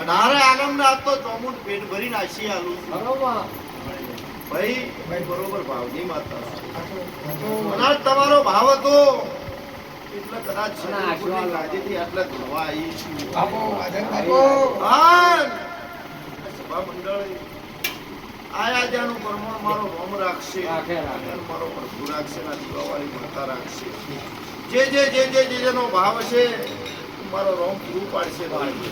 અઢારે આગમ રાત તો ચોમુટ પેટ ભરી નાસી આલું બરોબર. ભાઈ ભાઈ બરોબર ભાવની માતા. તમારો ભાવ હતો. એટલે કદાચ અને આટલા ધોવા આવી છું બાપુ, આદર બાપુ. આન! સભા મંડળ આયા જાનું મારો રોમ રાખશે. મારો પ્રભુ રાખશે ના દીવાવાળી માતા રાખશે. જે જે જે જે જે જેનો ભાવ છે મારો રોમ પૂરું પાડશે ભાઈ.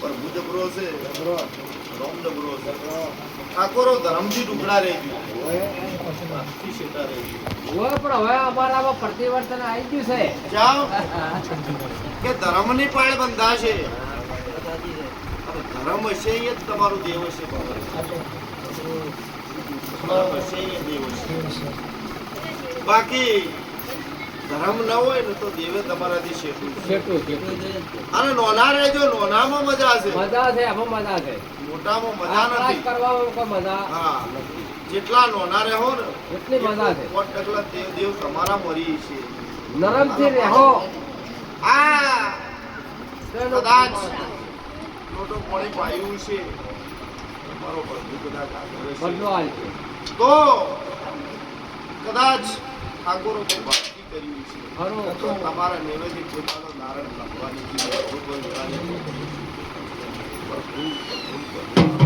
પ્રભુ જબરો છે? રોમ જબરો છે. ઠાકોરો ધર્મથી ટુકડા રહી ગયું. હોય પણ હવે અમારામાં પરિવર્તન આવી ગયું છે. જાઓ. કે ધર્મની પાળ બંધાશે. ધર્મ હશે એ જ તમારું દેવ હશે ધર્મ હશે એ દેવ હશે. બાકી ધર્મ ન હોય ને તો દેવે તમારાથી શેઠું છે. કેટલું કેટલું અને નોના રહેજો નોનામાં મજા છે મજા છે આમાં મજા છે મોટામાં મજા નથી. કરવામાં કોઈ મજા હા. જેટલા નોના રહો ને એટલી મજા છે પોત ટકલા દેવ દેવ તમારા મરી છે. નરમથી રહો. આ કદાચ મોટો પાણી પાયું છે. તમારો બધું કદાચ આગળ છે. તો કદાચ ઠાકોરો પર કરવી છે. તો તમારા નિવેદિત પોતાનો નારાયણ લખવાની છે. પ્રભુ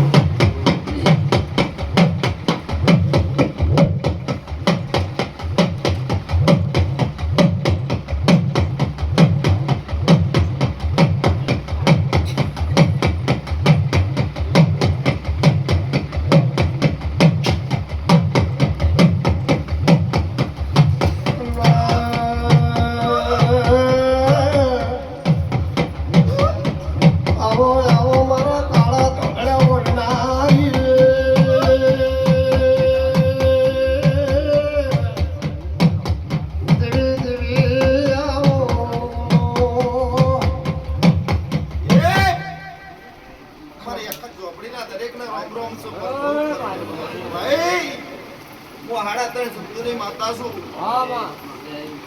સપનીની હા માં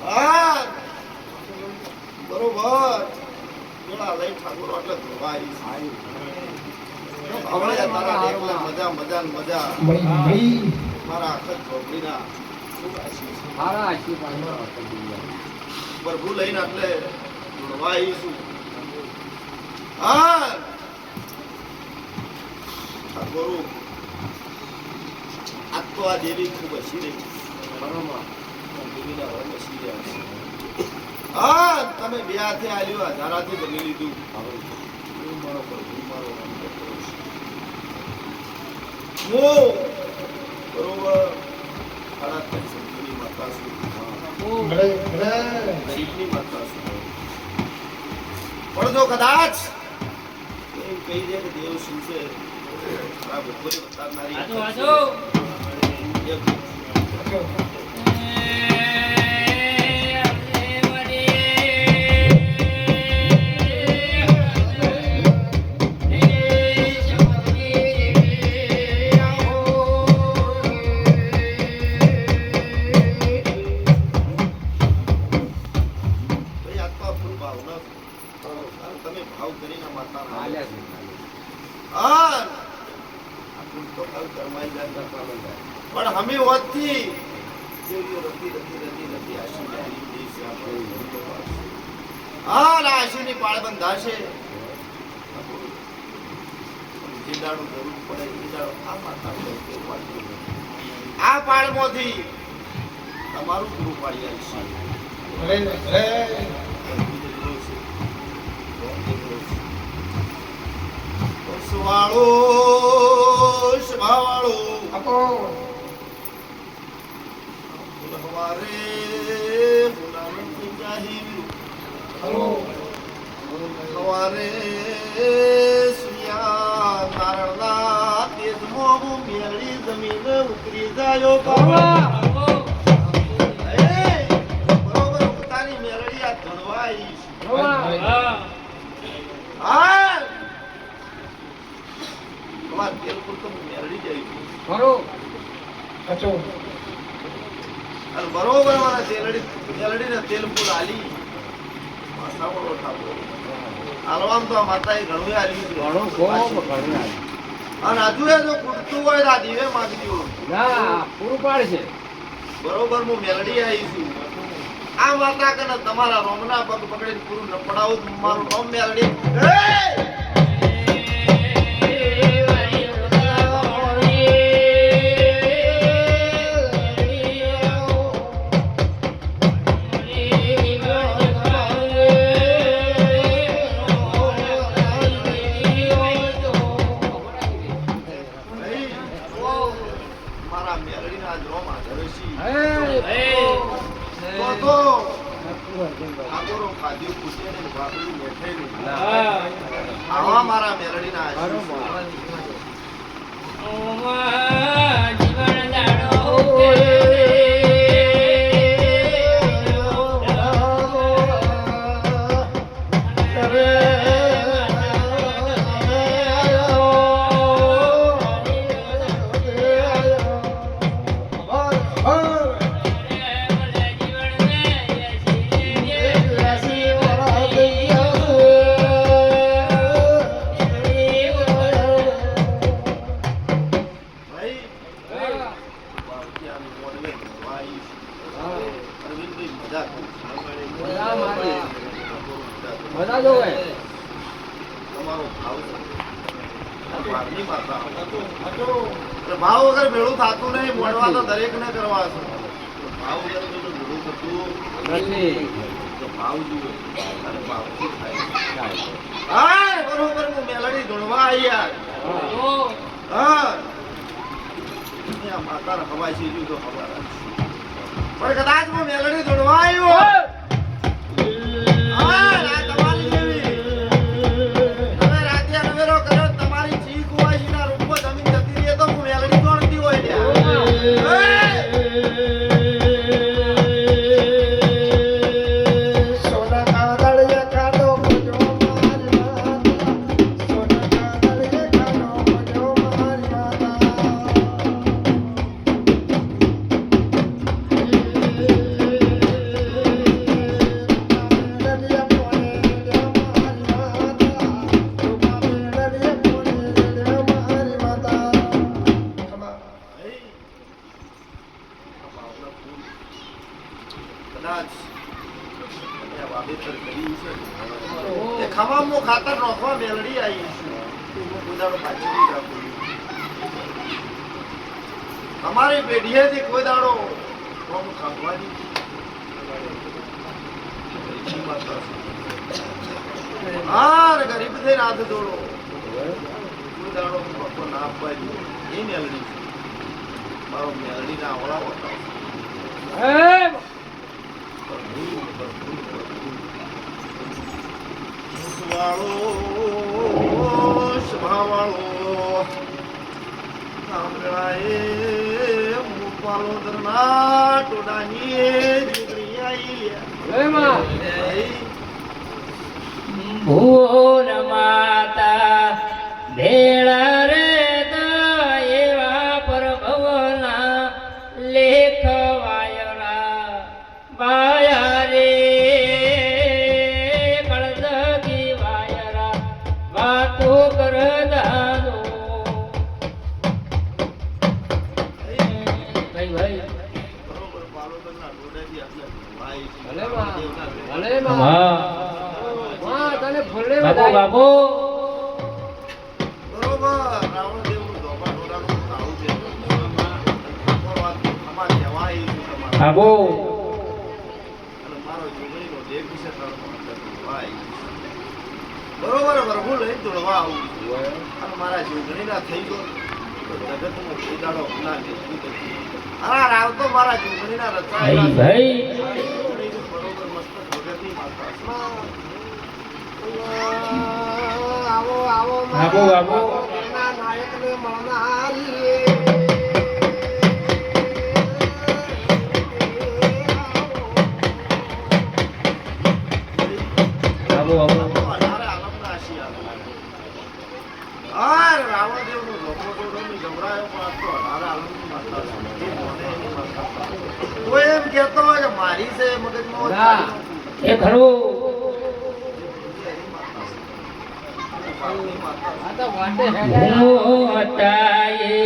હા. બરોબર. પેલા લઈ ઠાકોર એટલે ધોવા આવી છે. હવે તારા એકલા મજા મજા મજા. મારા આખા ઝોપડીના ખૂબ આશીષ. છે. સારા આશીર્વાદ પ્રભુ લઈને એટલે જોડવા આવીશું હા. ઠાકોરો આજ તો આ દેવી ખૂબ હસી રહી. બરોબર દેવીના હા તમે બે હાથે આલ્યો હજારાથી બની લીધું. હું મારો પ્રભુ. હું બરોબર. માતા છું. ગરીબની માતા છું. પણ જો કદાચ. એમ કહી દે કે દેવ શું છે? ખરાબ બપોરે બતાવનારી પણ અમે હોતથી હા પાળ બંધાશે જે દાડો જરૂર પડે એ દાડો આ માતા. આ પાળમાંથી તમારું પૂરું પાડી આવીશું. વાળો આપો. હવારે ગુલામ જાહિર હલો. સવારે સુયા નારણના તેજમો મેળી જમીન ઉતરી જાયો એ, બરોબર મેરડી આ ધણવા આવીશ. બરોબર હા તમારે તેલ પૂરતો મેરડી જઈ સાચું. અને બરોબર મારા તેલડી તેલડીને તેલ ફૂલ આલી માથાવાળો ઠાકોર. હાલવાનું તો આ ઘણું હાલ્યું છે. ઘણું ખૂબ ઘણું આવે. અને હજુ એ જો ખૂટતું હોય ના દીવે માંગજો ના પૂરું પાડશે બરોબર હું મેલડી આવી છું આ માતા કને તમારા રોમના પગ પકડીને પૂરું ન પડાવું મારું રોમ મેલડી ભાવ વગર ભેળું થતું નહીં મોડવા તો દરેક ને કરવા છે. ભાવ વગર ભેળું થતું નથી. ભાવ જુઓ. અને ભાવથી થાય? થાય. હા બરોબર હું મેલડી ધૂણવા આવી યાર હા. માતાને હવાઈ છે તો ખબર પણ કદાચ હું મેલડી ધૂણવા આવ્યો. તમે વાવેતર કર્યું છે. ખમામાં ખાતર નાખવા મેલડી આવી છું. દાડો પાછી નહીં રાખું. અમારી પેઢીએથી કોઈ દાડો કોમ ખાવાની હાર ગરીબ થઈને હાથ દોડો કોઈ દાડો પપ્પો ના આપવા જોઈએ એ મેલડી છે. મારો મેલડી ના આવડા હોતા ઊંચવાળો, સભાવાળો, સાંભળાએ મુપાલો દરના ટોડાની દીકરી. વાતો કર દાદો ભાઈ ભાઈ. બરોબર પાલોદરના ટોડાથી આપણે ભાઈ છે. ભલે માં દેવના ઘરે. ભલે માં માં તને ફૂલે બાબુ વધાય. બાબુ બરોબર રાવણદેવનું ધોબા ટોળાનું ખાવું છે. ઠાકોર વાત ખમા કહેવાય છે તમારે. બાબુ અને મારો જોગણીનો દેહ વિશે તરફ ભાઈ બરોબર વરભુ લઈ દોડવા આવું. અને મારા જોગણીના થઈ ગયો તો જગતનો ખેદાડો ના નથી. રાવ તો મારા જોગણીના રચાયેલા ભાઈ બરોબર મસ્ત ભગતી માતા. આવો આવો બાબુ બાબુ નાયકને મળનારી બાબુ અઢાર રાવણદેવનું લખો એમ કહેતો હોય મારી છે મગજમાં ખરું. હતા એ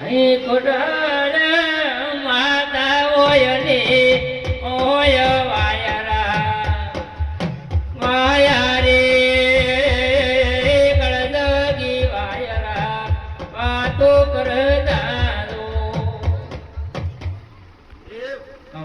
અહીં કોડા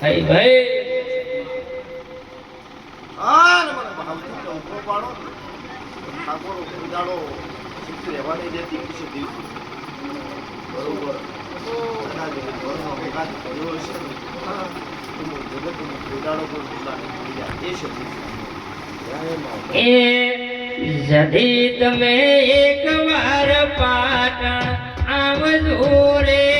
થઈ ભાઈ એ જદી તમે એકવાર પાટણ આવજો રે.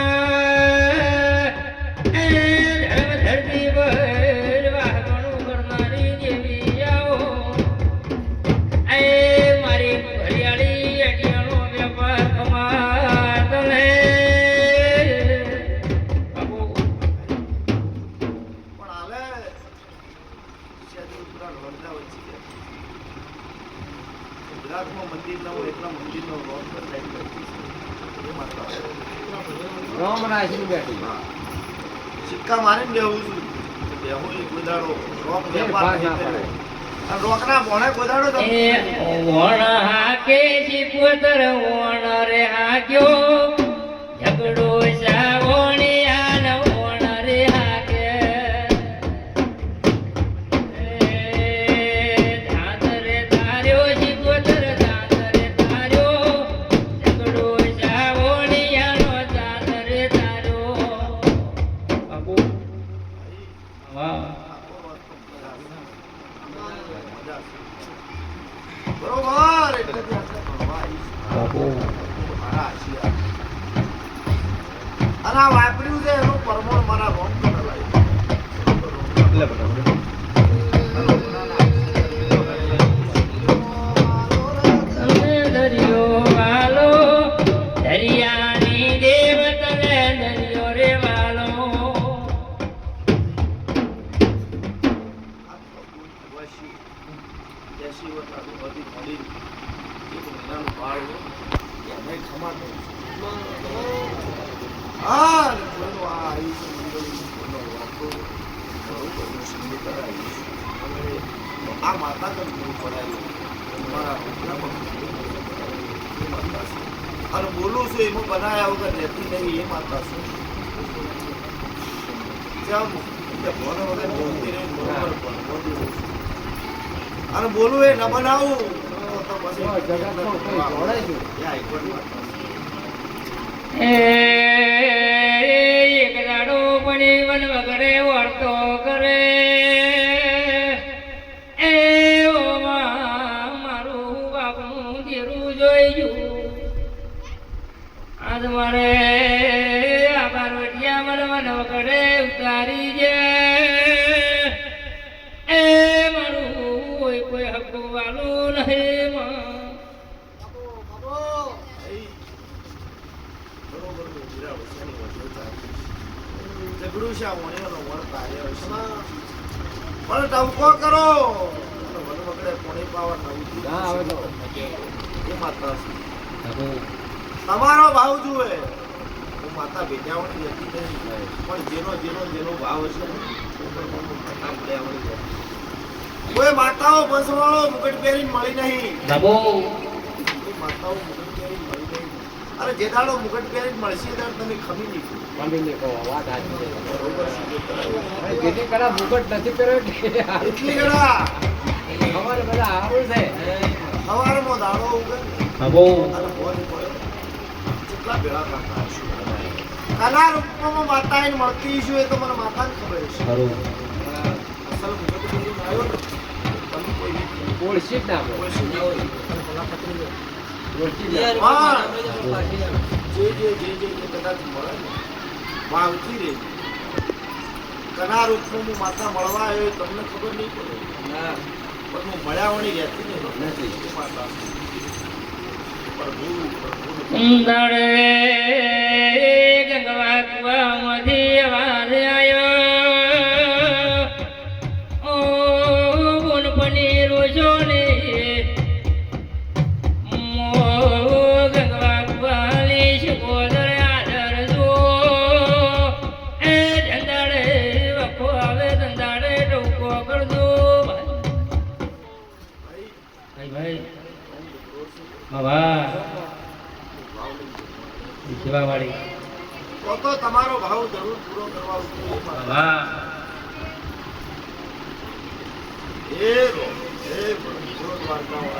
ને બેઠી? સિક્કા મારીને બેહું છું. બેહું એક ઉદાડો રોક વેપાર રોકના ભોણે ગોદાડો તો વણ હાકે જી વણ રે હાક્યો. અને બોલું છું એમાં બનાવ્યા વગર રહેતી નહીં એ માતા છે કેમ કે ભણ વગર બોલતી નહીં બરોબર બોલું બોલવું એ ન બનાવું. તો પછી એક દાડો પણ વન વગરે વળતો કરે. મન મળે. આ પાર્વતિયા મન મન ઉતારી જે એ મારું કોઈ કોઈ હકુ વાલું નહીં ઝઘડું છે વણે વળતા વળતા ઊભો કરો? વન વગડે પોણી પાવર નવું એ માત્ર તમારો ભાવ જુએ. હું માતા ભેજાવણી વ્યક્તિ નહીં પણ જેનો જેનો જેનો ભાવ હશે માતા. કોઈ માતાઓ ભસવાળો મુકટ પહેરી મળી નહીં. દબો માતાઓ મુકટ પહેરી મળી નહીં. અરે જે દાડો મુકટ પહેરી મળશે ત્યારે તમે ખમી નહીં મમ્મીને કહો વાત આજે છે. બરોબર છે જે કરાયું. અરે જેથી કરા મુકટ નથી પહેર્યો એટલે ગળા અમારે બધા છે. સવારમાં દાડો ઉગે. અને પડે કેટલા ભેળા થતા હશે કલા રૂપમાં માતા આઈને મળતી હશે એ તો મને માતાને ખબર છે અસલ મુગટ આવ્યો. ને તમે કોઈ ઓળશી જ ના. ઓળશી જ જે જે જે જે જે કદાચ મળે ને વાવતી રહે. કના રૂપમાં હું માતા મળવા આવ્યો તમને ખબર નહીં પડે. પણ હું મળ્યા વળી રહેતી નહીં. માતા ઉંદરે ગંગવા કુવામાંથી અવાજ આવ્યો ઉતરો